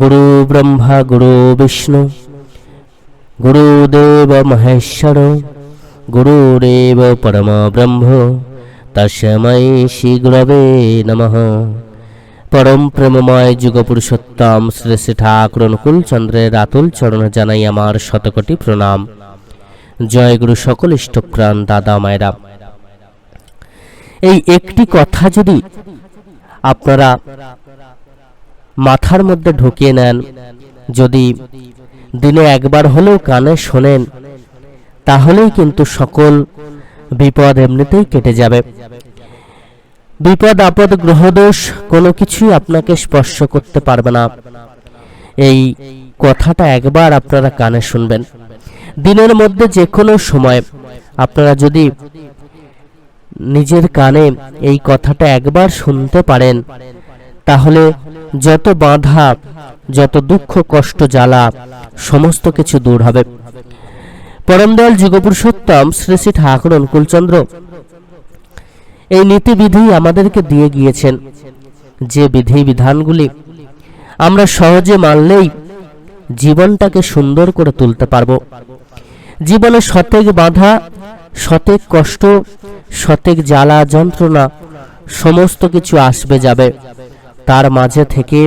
গুরু ব্রহ্মা গুরু বিষ্ণু গুরুদেব মহেশ্বর গুরুরেব পরম ব্রহ্ম তস্মৈ শ্রী গুরবে নমঃ পরম প্রেমময় যুগ পুরুষোত্তম শ্রী শ্রী ঠাকুর অনুকূল চন্দ্রের আতুল চরণ জানাই আমার শতকোটি প্রণাম। জয় গুরু সকল ইষ্টপ্রাণ দাদা মায়েরা। এই একটি কথা যদি আপনারা মাথার মধ্যে ঢুকিয়ে নেন। যদি দিনে একবার হলেও কানে শোনেন, তাহলেই কিন্তু সকল বিপদ এমনিতেই কেটে যাবে। বিপদ, আপদ, গ্রহদোষ কোনো কিছুই আপনাকে স্পর্শ করতে পারবে না। এই কথাটা একবার আপনারা কানে শুনবেন। দিনের মধ্যে যে কোনো সময় আপনারা যদি নিজের কানে এই কথাটা একবার শুনতে পারেন তাহলে যত বাধা, যত দুঃখ, কষ্ট, জ্বালা, সমস্ত কিছু দূর হবে। পরমদয়াল যুগপুরুষোত্তম শ্রী শ্রী ঠাকুর অনুকূলচন্দ্র এই নীতিবিধি আমাদেরকে দিয়ে গিয়েছেন। যে বিধি বিধানগুলি আমরা সহজে মানলেই জীবনটাকে সুন্দর করে তুলতে পারব। জীবনে শতেক বাধা শতেক কষ্ট শতেক জ্বালা, যন্ত্রণা, সমস্ত কিছু আসবে যাবে। তার মাঝে থেকে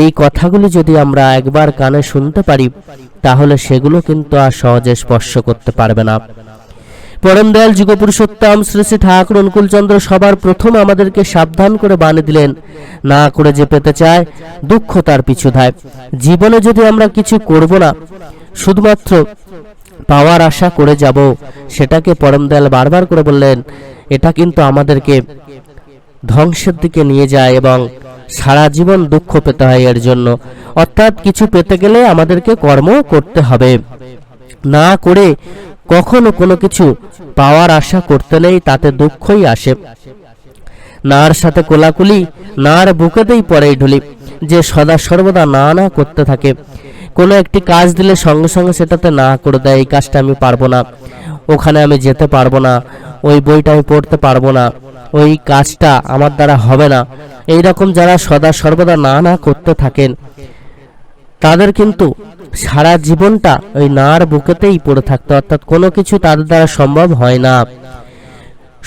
এই কথাগুলি যদি আমরা একবার কানে শুনতে পারি, তাহলে সেগুলো কিন্তু আর সহজে স্পর্শ করতে পারবে না। পরম দয়াল যুগ পুরুষোত্তম শ্রী শ্রী ঠাকুর অনুকূলচন্দ্র সবার প্রথম আমাদেরকে সাবধান করে বানিয়ে দিলেন, না করে যে পেতে চায়, দুঃখ তার পিছু ধায়। জীবনে যদি আমরা কিছু করব না, শুধুমাত্র পাওয়ার আশা করে যাব, সেটাকে পরম দয়াল বারবার করে বললেন, এটা কিন্তু আমাদেরকে ধ্বংসের দিকে নিয়ে যায় এবং সারা জীবন দুঃখ পেতে হয় এর জন্য। অর্থাৎ কিছু পেতে গেলে আমাদেরকে কর্ম করতে হবে। না করে কখনো কোনো কিছু পাওয়ার আশা করতে নেই, তাতে দুঃখই আসে। নার সাথে কোলাকুলি, নার বুকেতেই পড়ে ঢুলি। যে সদা সর্বদা না না করতে থাকে। কোনো একটি কাজ দিলে সঙ্গে সঙ্গে সেটাতে না করে দেয়, এই কাজটা আমি পারব না। ওখানে আমি যেতে পারব না, ওই বইটা আমি পড়তে পারব না, ওই কাজটা আমার দ্বারা হবে না। এই রকম যারা সদা সর্বদা না না করতে থাকেন, তাদের কিন্তু সারা জীবনটা ওই নার বুকেতেই পড়ে থাকতে, অর্থাৎ কোনো কিছু তাদের দ্বারা সম্ভব হয় না।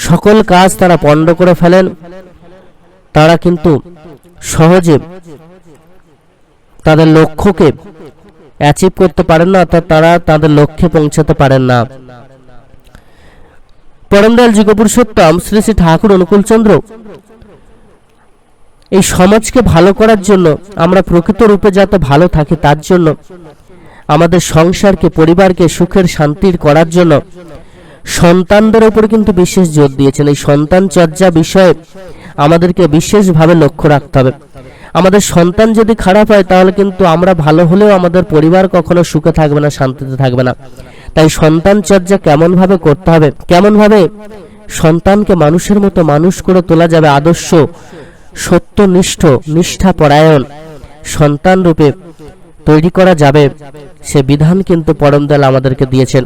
সকল কাজ তারা পণ্ড করে ফেলেন, তারা কিন্তু সহজে তাদের লক্ষ্যকে অ্যাচিভ করতে পারেন না, অর্থাৎ তারা তাদের লক্ষ্যে পৌঁছাতে পারেন না। পরমদয়াল যুগপুরুষোত্তম শ্রী শ্রী ঠাকুর অনুকূলচন্দ্র এই সমাজকে ভালো করার জন্য, আমরা প্রকৃত রূপে যাতে ভালো থাকি, তার জন্য, আমাদের সংসারকে, পরিবারকে সুখের শান্তির করার জন্য সন্তানদের উপর কিন্তু বিশেষ জোর দিয়েছেন। এই সন্তান চর্যা বিষয়ে আমাদেরকে বিশেষভাবে লক্ষ্য রাখতে হবে। আমাদের সন্তান যদি খারাপ হয়, তাহলে কিন্তু আমরা ভালো হলেও আমাদের পরিবার কখনো সুখে থাকবে না, শান্তিতে থাকবে না। তাই সন্তান চর্যা কেমন ভাবে করতে হবে? কেমন ভাবে সন্তানকে মানুষের মতো মানুষ করে তোলা যাবে? আদর্শ, সত্যনিষ্ঠ নিষ্ঠা পরায়ণ সন্তান রূপে তৈরি করা যাবে। সে বিধান কিন্তু পরমদয়াল আমাদেরকে দিয়েছেন।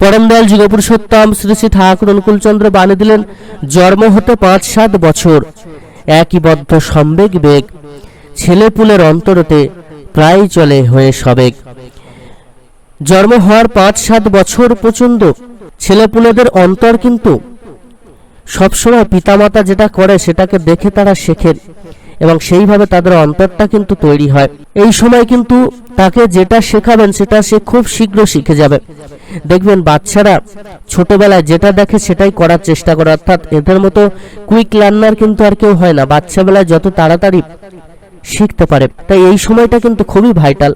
পরমদয়াল যুগপুরুষোত্তম শ্রী শ্রী ঠাকুর অনুকূলচন্দ্র বানিয়ে দিলেন, জন্ম হতে পাঁচ সাত বছর। একই বদ্ধ সম্বেগ বেগ ছেলেপুলের অন্তরতে প্রায় চলে হয়ে সবেগ। জন্ম হওয়ার পাঁচ সাত বছর পর্যন্ত ছেলেপুলেদের অন্তর কিন্তু সবসময় পিতামাতা যেটা করে সেটাকে দেখে তারা শেখেন। এবং সেইভাবে তাদের অন্তরটা কিন্তু তৈরি হয়। এই সময় কিন্তু তাকে যেটা শেখাবেন সেটা সে খুব শীঘ্র শিখে যাবে। দেখবেন বাচ্চারা ছোটবেলায় যেটা দেখে সেটাই করার চেষ্টা করে। অর্থাৎ এদের মতো কুইক লার্নার কিন্তু আর কেউ হয় না। বাচ্চাবেলায় যত তাড়াতাড়ি শিখতে পারে। তাই এই সময়টা কিন্তু খুবই ভাইটাল।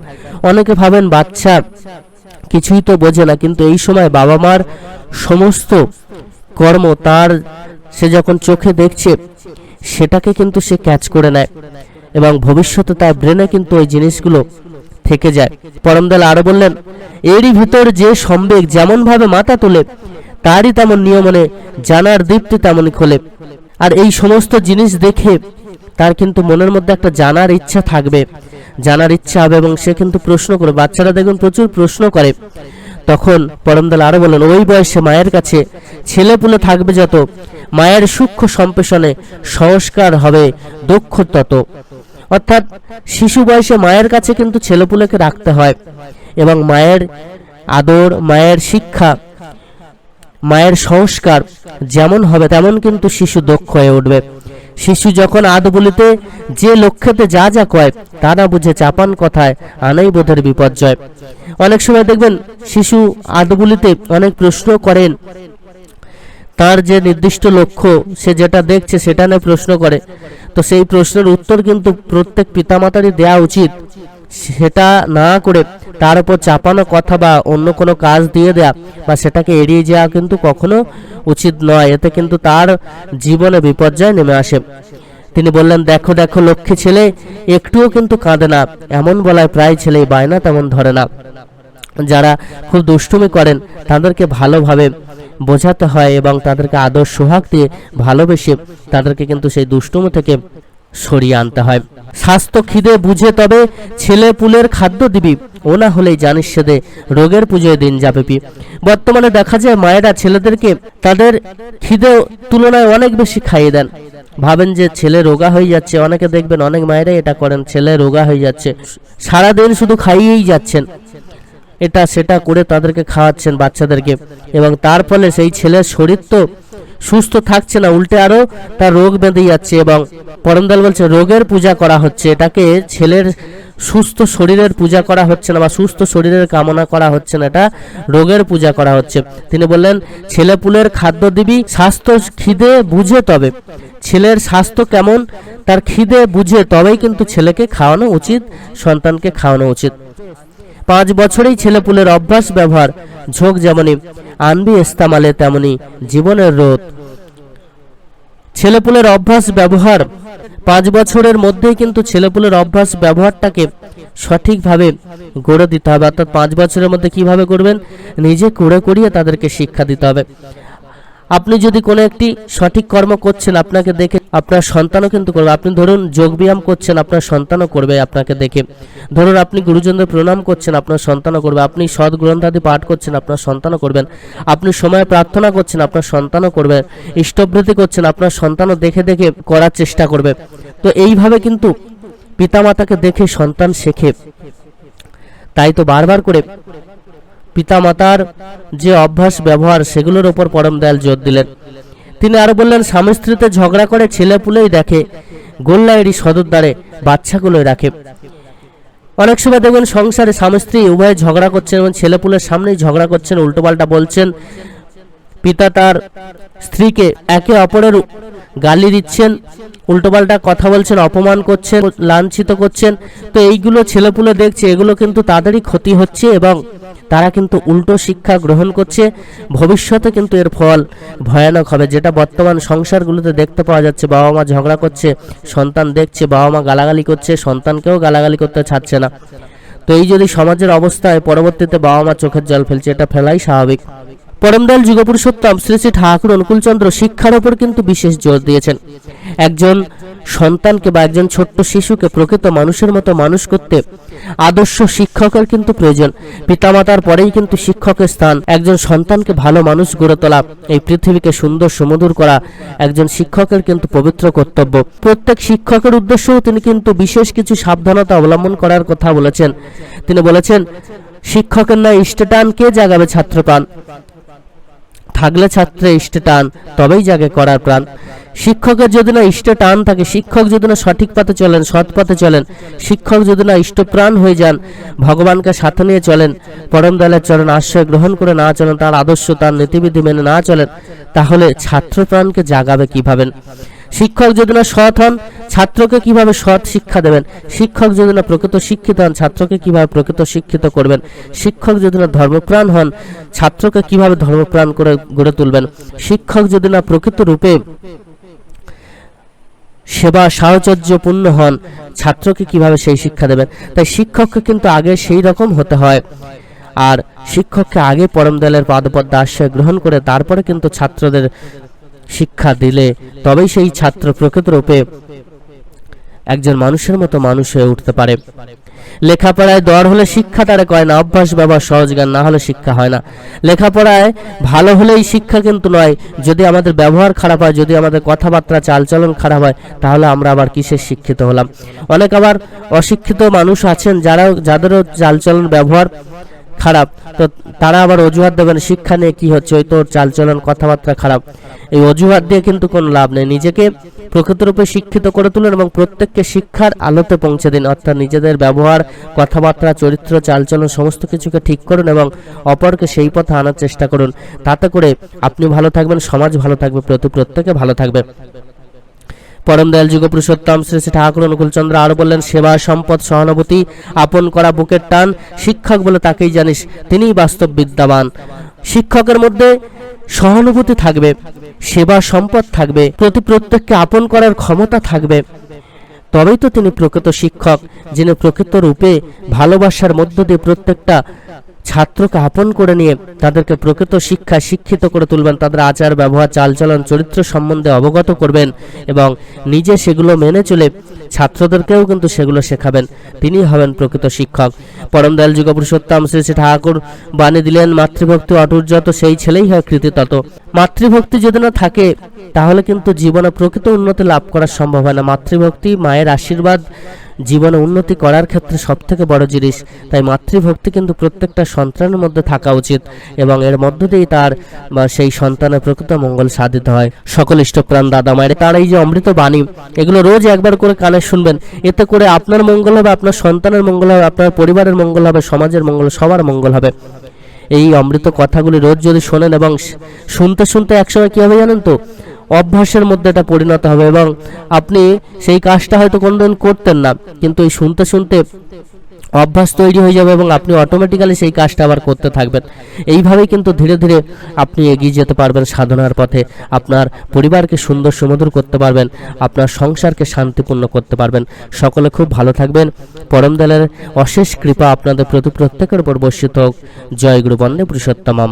অনেকে ভাবেন, বাচ্চা কিছুই তো বোঝে না। কিন্তু এই সময় বাবা মার সমস্ত কর্ম তার, সে যখন চোখে দেখছে সেটাকে কিন্তু সে ক্যাচ করে নেয়। এবং ভবিষ্যতে তার ব্রেনে কিন্তু ওই জিনিসগুলো থেকে যায়। পরমদাল আরও বললেন, এরই ভিতর যে সম্বেগ যেমন ভাবে মাথা তোলে, তারই তেমন নিয়মনে জানার দীপ্তি তেমনই খোলে। আর এই সমস্ত জিনিস দেখে তার কিন্তু মনের মধ্যে একটা জানার ইচ্ছা থাকবে। জানার ইচ্ছা হবে এবং সে কিন্তু প্রশ্ন করে বাচ্চারা দেখুন, প্রচুর প্রশ্ন করে। তখন পরমদাল আরও বলেন ওই বয়সে মায়ের কাছে ছেলে পুলে থাকবে যত মায়ের সূক্ষ্ম সম্পেষণে সংস্কার হবে দক্ষ তত অর্থাৎ শিশু বয়সে মায়ের কাছে কিন্তু ছেলেপুলেকে রাখতে হয় এবং মায়ের আদর, মায়ের শিক্ষা, মায়ের সংস্কার যেমন হবে তেমন কিন্তু শিশু দক্ষ হয়ে উঠবে। শিশু যখন আদ বলিতে যে লক্ষ্যেতে যা যা কয়, তা না বুঝে চাপান কথায় আনাই বোধের বিপর্যয়। অনেক সময় দেখবেন শিশু আদ বলিতে অনেক প্রশ্ন করেন তার যে নির্দিষ্ট লক্ষ্য, সে যেটা দেখছে সেটা নিয়ে প্রশ্ন করে। তো সেই প্রশ্নের উত্তর কিন্তু প্রত্যেক পিতামাতারই দেওয়া উচিত। সেটা না করে তার উপর চাপানো কথা বা অন্য কোনো কাজ দিয়ে দেয়া বা সেটাকে এড়িয়ে যাওয়া কিন্তু কখনো উচিত নয়। এতে কিন্তু তার জীবনে বিপর্যয় নেমে আসে। তিনি বললেন, দেখো দেখো, লক্ষ্মী ছেলে, একটুও কিন্তু কাঁদে না। এমন বলায় প্রায় ছেলেই বায়না তেমন ধরে না। যারা খুব দুষ্টুমি করেন, তাদেরকে ভালোভাবে বোঝাতে হয় এবং তাদেরকে আদর সোহাগ দিয়ে ভালোবেসে তাদেরকে কিন্তু সেই দুষ্টুমি থেকে সরিয়ে আনতে হয়। স্বাস্থ্য খিদে বুঝে তবে ছেলে পুলের খাদ্য দিবি, ও না হলেই জানিস সেদে রোগের পুজোয় দিন যাবে পি। বর্তমানে দেখা যায় মায়েরা ছেলেদেরকে তাদের খিদে তুলনায় অনেক বেশি খাইয়ে দেন। ভাবেন যে ছেলে রোগা হয়ে যাচ্ছে, অনেকে দেখবেন অনেক মায়েরাই এটা করেন, ছেলে রোগা হয়ে যাচ্ছে। সারাদিন শুধু খাইয়েই যাচ্ছেন। এটা সেটা করে তাদেরকে খাওয়াচ্ছেন বাচ্চাদেরকে। এবং তার ফলে সেই ছেলের শরীর তো সুস্থ থাকছে না, উল্টে আরও তার রোগ বেঁধে যাচ্ছে এবং পরমদল বলছে, রোগের পূজা করা হচ্ছে, এটাকে ছেলের সুস্থ শরীরের পূজা করা হচ্ছে না বা সুস্থ শরীরের কামনা করা হচ্ছে না, এটা রোগের পূজা করা হচ্ছে। তিনি বললেন, ছেলে পুলের খাদ্য দিবি, স্বাস্থ্য খিদে বুঝে তবে। ছেলের স্বাস্থ্য কেমন, তার খিদে বুঝে তবেই কিন্তু ছেলেকে খাওয়ানো উচিত, সন্তানকে খাওয়ানো উচিত। পাঁচ বছরেই ছেলেপুলের অভ্যাস, ব্যবহার, ঝোঁক যেমনই, আনবি ইস্তামালে তেমনি জীবনের রোধ ছেলেপুলের অভ্যাস, ব্যবহার, পাঁচ বছরের মধ্যেই কিন্তু ছেলেপুলের অভ্যাস, ব্যবহারটাকে সঠিকভাবে গড়ে দিতে হবে। অর্থাৎ পাঁচ বছরের মধ্যে কীভাবে করবেন নিজে করে করিয়ে তাদেরকে শিক্ষা দিতে হবে। আপনি যদি কোনো একটি সঠিক কর্ম করছেন, আপনাকে দেখে আপনার সন্তানও কিন্তু করবে। আপনি ধরুন যোগব্যায়াম করছেন, আপনার সন্তানও করবে আপনাকে দেখে। ধরুন আপনি গুরুজনদের প্রণাম করছেন, আপনার সন্তানও করবে। আপনি সৎ গ্রন্থাদি পাঠ করছেন, আপনার সন্তানও করবেন। আপনি সময় প্রার্থনা করছেন, আপনার সন্তানও করবে। ইষ্টবৃত্তি করছেন, আপনার সন্তানও দেখে দেখে করার চেষ্টা করবে। তো এইভাবে কিন্তু পিতামাতাকে দেখে সন্তান শেখে। তাই তো বারবার করে পিতামাতার যে অভ্যাস, ব্যবহার, সেগুলোর ওপর পরম দয়াল জোর দিলেন। তিনি আরও বললেন, স্বামী স্ত্রীতে ঝগড়া করে ছেলে পুলেই দেখে, গোল্লাইড়ি সদর দ্বারে বাচ্চাগুলোই রাখে। অনেক সময় দেখবেন সংসারে স্বামী স্ত্রী উভয়ে ঝগড়া করছেন এবং ছেলে পুলের সামনেই ঝগড়া করছেন, উল্টোপাল্টা বলছেন। পিতা তার স্ত্রীকে একে অপরের গালি দিচ্ছেন উল্টোপাল্টা কথা বলছেন, অপমান করছেন, লাঞ্ছিত করছেন। তো এইগুলো ছেলেপুলে দেখছে, এগুলো কিন্তু তাদেরই ক্ষতি হচ্ছে এবং তারা কিন্তু উল্টো শিক্ষা গ্রহণ করছে। ভবিষ্যতে কিন্তু এর ফল ভয়ানক হবে। যেটা বর্তমান সংসারগুলোতে দেখতে পাওয়া যাচ্ছে, বাবা মা ঝগড়া করছে, সন্তান দেখছে, বাবা মা গালাগালি করছে, সন্তানকেও গালাগালি করতে ছাড়ছে না। তো এই যদি সমাজের অবস্থায় পরবর্তীতে বাবা মা চোখের জল ফেলছে, এটা ফেলাই স্বাভাবিক। পরমদয়াল যুগপুরুষোত্তম শ্রী শ্রী ঠাকুর অনুকূলচন্দ্র শিক্ষার ওপর কিন্তু বিশেষ জোর দিয়েছেন। একজন সন্তানকে বা একজন ছোট্ট শিশুকে প্রকৃত মানুষের মতো মানুষ করতে আদর্শ শিক্ষকের কিন্তু প্রয়োজন। পিতামাতার পরেই কিন্তু শিক্ষকের স্থান। একজন সন্তানকে ভালো মানুষ গড়ে তোলা, এই পৃথিবীকে সুন্দর সুমধুর করা একজন শিক্ষকের কিন্তু পবিত্র কর্তব্য। প্রত্যেক শিক্ষকের উদ্দেশ্যও তিনি কিন্তু বিশেষ কিছু সাবধানতা অবলম্বন করার কথা বলেছেন। তিনি বলেছেন, শিক্ষকের না ইষ্টটান কে জাগাবে ছাত্রপ্রাণ। থাকলে ছাত্রে ইষ্টে টান, তবেই জাগে করার প্রাণ। শিক্ষকের যদি না ইষ্ট টান থাকে শিক্ষক যদি না সঠিক পথে চলেন, সৎ পথে চলেন, শিক্ষক যদি না ইষ্টপ্রাণ হয়ে যান, ভগবানকে সাথে নিয়ে চলেন, পরম দলের চরণ আশ্রয় গ্রহণ করে না চলেন, তার আদর্শ, তার নীতিবিধি মেনে না চলেন, তাহলে ছাত্র প্রাণকে জাগাবে কীভাবে? শিক্ষক যদি না সৎ হন, ছাত্রকে কীভাবে সৎ শিক্ষা দেবেন? শিক্ষক যদি না প্রকৃত শিক্ষিত হন, ছাত্রকে কীভাবে প্রকৃত শিক্ষিত করবেন? শিক্ষক যদি না ধর্মপ্রাণ হন, ছাত্রকে কীভাবে ধর্মপ্রাণ করে গড়ে তুলবেন? শিক্ষক যদি না প্রকৃত রূপে সেবা সাহচর্যপূর্ণ হন, ছাত্রকে কীভাবে সেই শিক্ষা দেবেন? তাই শিক্ষককে কিন্তু আগে সেই রকম হতে হয়। আর শিক্ষককে আগে পরম দয়ালের পাদপদ্ম আশ্রয় গ্রহণ করে তারপরে কিন্তু ছাত্রদের শিক্ষা দিলে তবেই সেই ছাত্র প্রকৃত রূপে একজন মানুষের মতো মানুষ হয়ে উঠতে পারে। লেখাপড়ায় দর হলে শিক্ষা তারে কয় না, অভ্যাস, ব্যবহার, সহজ জ্ঞান না হলে শিক্ষা হয় না। লেখাপড়ায় ভালো হলেই শিক্ষা কিন্তু নয়। যদি আমাদের ব্যবহার খারাপ হয়, যদি আমাদের কথাবার্তা, চালচলন খারাপ হয়, তাহলে আমরা আবার কিসের শিক্ষিত হলাম? অনেক আবার অশিক্ষিত মানুষ আছেন যারা যাদেরও চালচলন, ব্যবহার খারাপ। তো তারা আবার অজুহাত দেবেন, শিক্ষা নিয়ে কি হচ্ছে? ওই তোর চালচলন, কথাবার্তা খারাপ। এই অজুহাত দিয়ে কিন্তু কোনো লাভ নেই। নিজেকে প্রকৃতরূপে শিক্ষিত করে তুলুন এবং প্রত্যেককে শিক্ষার আলোতে পৌঁছে দিন। অর্থাৎ নিজেদের ব্যবহার, কথাবার্তা, চরিত্র, চালচলন, সমস্ত কিছুকে ঠিক করুন এবং অপরকে সেই পথে আনার চেষ্টা করুন। তাতে করে আপনি ভালো থাকবেন, সমাজ ভালো থাকবে, প্রতি প্রত্যেকে ভালো থাকবে। পরম দয়াল যুগ পুরুষোত্তম শ্রী শ্রী ঠাকুর অনুকূলচন্দ্র আরও বললেন, সেবা, সম্পদ, সহানুভূতি, আপন করা বুকের টান, শিক্ষক বলে তাকেই জানিস, তিনিই বাস্তব বিদ্যাবান শিক্ষকের মধ্যে সহানুভূতি থাকবে, সেবা, সম্পদ থাকবে, প্রতি প্রত্যেককে আপন করার ক্ষমতা থাকবে। তবেই তো তিনি প্রকৃত শিক্ষক, যিনি প্রকৃত রূপে ভালোবাসার মধ্য দিয়ে প্রত্যেকটা ছাত্রকে আপন করে নিয়ে তাদেরকে প্রকৃত শিক্ষা শিক্ষিত করে তুলবেন, তাদের আচার, ব্যবহার, চালচলন, চরিত্র সম্বন্ধে অবগত করবেন এবং নিজে সেগুলো মেনে চলে ছাত্রদেরকেও কিন্তু সেগুলো শেখাবেন। তিনি হবেন প্রকৃত শিক্ষক। পরম দয়াল যুগ পুরুষোত্তম শ্রী শ্রী ঠাকুর বাণী দিলেন, মাতৃভক্তি অটুর্যত সেই ছেলেই হয় কৃতিতত মাতৃভক্তি যদি না থাকে, তাহলে কিন্তু জীবনে প্রকৃত উন্নতি লাভ করা সম্ভব হয় না। মাতৃভক্তি, মায়ের আশীর্বাদ জীবনে উন্নতি করার ক্ষেত্রে সব থেকে বড় জিনিস, তাই মাতৃভক্তি কিন্তু প্রত্যেকটা সন্তানের মধ্যে থাকা উচিত এবং এর মধ্য দিয়েই তার, বা সেই সন্তানের প্রকৃত মঙ্গল সাধিত হয়। সকল ইষ্টপ্রাণ দাদা মায়ের, তার এই যে অমৃত বাণী, এগুলো রোজ একবার করে কানে শুনবেন। এতে করে আপনার মঙ্গল হবে, আপনার সন্তানের মঙ্গল হবে, আপনার পরিবারের মঙ্গল হবে, সমাজের মঙ্গল, সবার মঙ্গল হবে। এই অমৃত কথাগুলি রোজ যদি শোনেন এবং শুনতে শুনতে একসময় কী হবে জানেন তো? অভ্যাসের মধ্যে এটা পরিণত হবে এবং আপনি সেই কাজটা হয়তো কোনোদিন করতেন না, কিন্তু এই শুনতে শুনতে অভ্যাস তৈরি হয়ে যাবে এবং আপনি অটোমেটিক্যালি সেই কাজটা আবার করতে থাকবেন। এইভাবেই কিন্তু ধীরে ধীরে আপনি এগিয়ে যেতে পারবেন সাধনার পথে। আপনার পরিবারকে সুন্দর সুমধুর করতে পারবেন, আপনার সংসারকে শান্তিপূর্ণ করতে পারবেন। সকলে খুব ভালো থাকবেন। পরম দলের অশেষ কৃপা আপনাদের প্রতি প্রত্যেকের উপর বর্ষিত হোক। জয় গুরু বন্দে পুরুষোত্তমম।